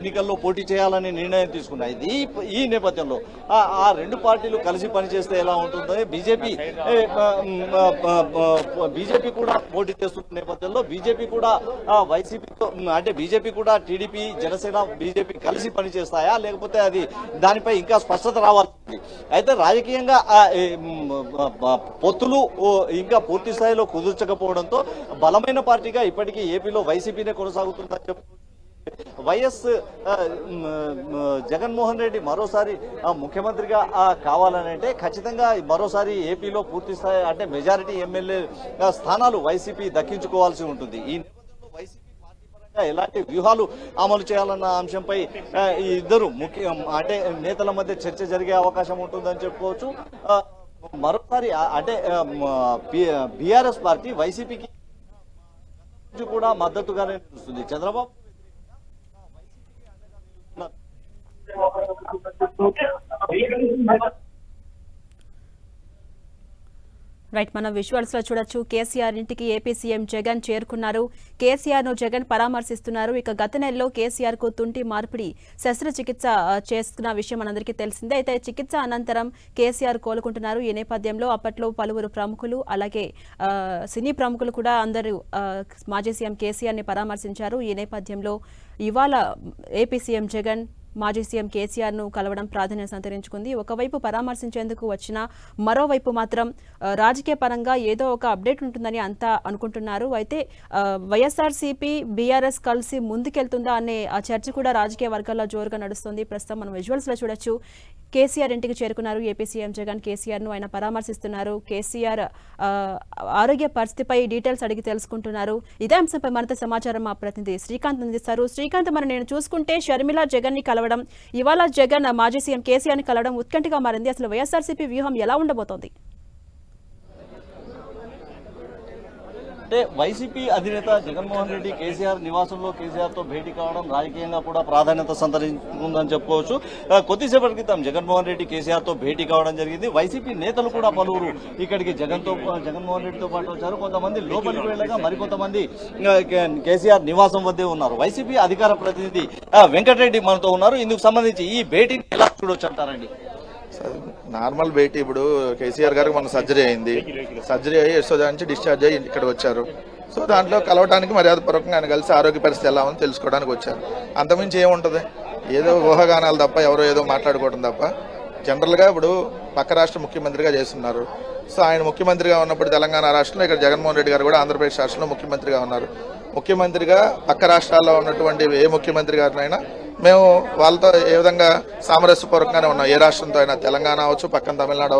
ఎన్నికల్లో పోటీ చేయాలని నిర్ణయం తీసుకున్నాయి ఈ- ఈ నేపథ్యంలో ఆ రెండు పార్టీలు కలిసి పనిచేస్తే ఎలా ఉంటుందో బీజేపీ బీజేపీ కూడా పోటీ చేస్తున్న నేపథ్యంలో బీజేపీ కూడా వైసీపీతో అంటే బీజేపీ కూడా టీడీపీ జనసేన బీజేపీ కలిసి పనిచేస్తాయా? లేకపోతే అది దానిపై ఇంకా స్పష్టత రావాల్సింది. అయితే రాజకీయంగా పొత్తులు ఇంకా పూర్తి స్థాయిలో కుదుర్చకపోవడంతో బలమైన పార్టీగా ఇప్పటికీ ఏపీలో వైసీపీనే కొనసాగుతుందని చెప్పారు వైఎస్ జగన్మోహన్ రెడ్డి మరోసారి ముఖ్యమంత్రిగా కావాలని అంటే ఖచ్చితంగా మరోసారి ఏపీలో పూర్తి స్థాయి అంటే మెజారిటీ ఎమ్మెల్యే స్థానాలు వైసీపీ దక్కించుకోవాల్సి ఉంటుంది. ఈ నేపథ్యంలో వైసీపీ ఎలాంటి వ్యూహాలు అమలు చేయాలన్న అంశంపై ఈ ఇద్దరు ముఖ్య అంటే నేతల మధ్య చర్చ జరిగే అవకాశం ఉంటుందని చెప్పుకోవచ్చు. మరోసారి అంటే బీఆర్ఎస్ పార్టీ వైసీపీకి కూడా మద్దతుగానే నిలుస్తుంది. చంద్రబాబు రైట్ మనం విజువల్స్లో చూడొచ్చు. కేసీఆర్ ఇంటికి ఏపీ సీఎం జగన్ చేరుకున్నారు. కేసీఆర్ను జగన్ పరామర్శిస్తున్నారు. ఇక గత నెలలో కేసీఆర్కు తుంటి మార్పిడి శస్త్రచికిత్స చేస్తున్న చేసుకున్న విషయం మనందరికీ తెలిసిందే. అయితే చికిత్స అనంతరం కేసీఆర్ కోలుకుంటున్నారు. ఈ నేపథ్యంలో అప్పట్లో పలువురు ప్రముఖులు అలాగే సినీ ప్రముఖులు కూడా అందరూ మాజీ సీఎం కేసీఆర్ని పరామర్శించారు. ఈ నేపథ్యంలో ఇవాళ ఏపీ సీఎం జగన్ మాజీ సీఎం కేసీఆర్ను కలవడం ప్రాధాన్యత సంతరించుకుంది. ఒకవైపు పరామర్శించేందుకు వచ్చిన మరోవైపు మాత్రం రాజకీయ పరంగా ఏదో ఒక అప్డేట్ ఉంటుందని అంతా అనుకుంటున్నారు. అయితే వైఎస్ఆర్సీపీ బీఆర్ఎస్ కలిసి ముందుకెళ్తుందా అనే ఆ చర్చ కూడా రాజకీయ వర్గాల్లో జోరుగా నడుస్తుంది. ప్రస్తుతం మనం విజువల్స్లో చూడొచ్చు. కేసీఆర్ ఇంటికి చేరుకున్నారు. ఏపీ సీఎం జగన్ కేసీఆర్ను ఆయన పరామర్శిస్తున్నారు. కేసీఆర్ ఆ, ఆరోగ్య పరిస్థితిపై డీటెయిల్స్ అడిగి తెలుసుకుంటున్నారు. ఇదే అంశంపై మరింత సమాచారం మా ప్రతినిధి శ్రీకాంత్ అందిస్తారు. శ్రీకాంత్ మరి నేను చూసుకుంటే షర్మిల జగన్ని కలవడం. ఇవాళ జగన్ మాజీ సీఎం కేసీఆర్ని కలవడం ఉత్కంఠగా మారింది. అసలు వైఎస్ఆర్సీపీ వ్యూహం ఎలా ఉండబోతోంది? అంటే వైసీపీ అధినేత జగన్మోహన్ రెడ్డి కేసీఆర్ నివాసంలో కేసీఆర్తో భేటీ కావడం రాజకీయంగా కూడా ప్రాధాన్యత సంతరించుకుందని చెప్పుకోవచ్చు. కొద్దిసేపటి క్రితం జగన్మోహన్ రెడ్డి కేసీఆర్తో భేటీ కావడం జరిగింది. వైసీపీ నేతలు కూడా పలువురు ఇక్కడికి జగన్తో జగన్మోహన్ రెడ్డితో పాటు వచ్చారు. కొంతమంది లోపలికి వెళ్ళగా మరికొంతమంది కేసీఆర్ నివాసం వద్దే ఉన్నారు. వైసీపీ అధికార ప్రతినిధి వెంకటరెడ్డి మనతో ఉన్నారు. ఇందుకు సంబంధించి ఈ భేటీని ఎలా చూడొచ్చు అంటారండి? నార్మల్ భేటీ ఇప్పుడు కేసీఆర్ గారికి మన సర్జరీ అయింది. సర్జరీ అయ్యి యశోద నుంచి డిశ్చార్జ్ అయ్యి ఇక్కడ వచ్చారు. సో దాంట్లో కలవడానికి మర్యాదపూర్వకంగా ఆయన కలిసి ఆరోగ్య పరిస్థితి ఎలా ఉందో తెలుసుకోవడానికి వచ్చారు. అంతమించి ఏముంటుంది? ఏదో ఊహాగానాలు తప్ప ఎవరో ఏదో మాట్లాడుకోవడం తప్ప జనరల్గా ఇప్పుడు పక్క రాష్ట్ర ముఖ్యమంత్రిగా చేస్తున్నారు. సో ఆయన ముఖ్యమంత్రిగా ఉన్నప్పుడు తెలంగాణ రాష్ట్రంలో ఇక్కడ జగన్మోహన్ రెడ్డి గారు కూడా ఆంధ్రప్రదేశ్ రాష్ట్రంలో ముఖ్యమంత్రిగా ఉన్నారు. ముఖ్యమంత్రిగా పక్క రాష్ట్రాల్లో ఉన్నటువంటి ఏ ముఖ్యమంత్రి గారినైనా మేము వాళ్ళతో ఏ విధంగా సామరస్యపూర్వకంగానే ఉన్నాం. ఏ రాష్ట్రంతో అయినా తెలంగాణ అవచ్చు పక్కన తమిళనాడు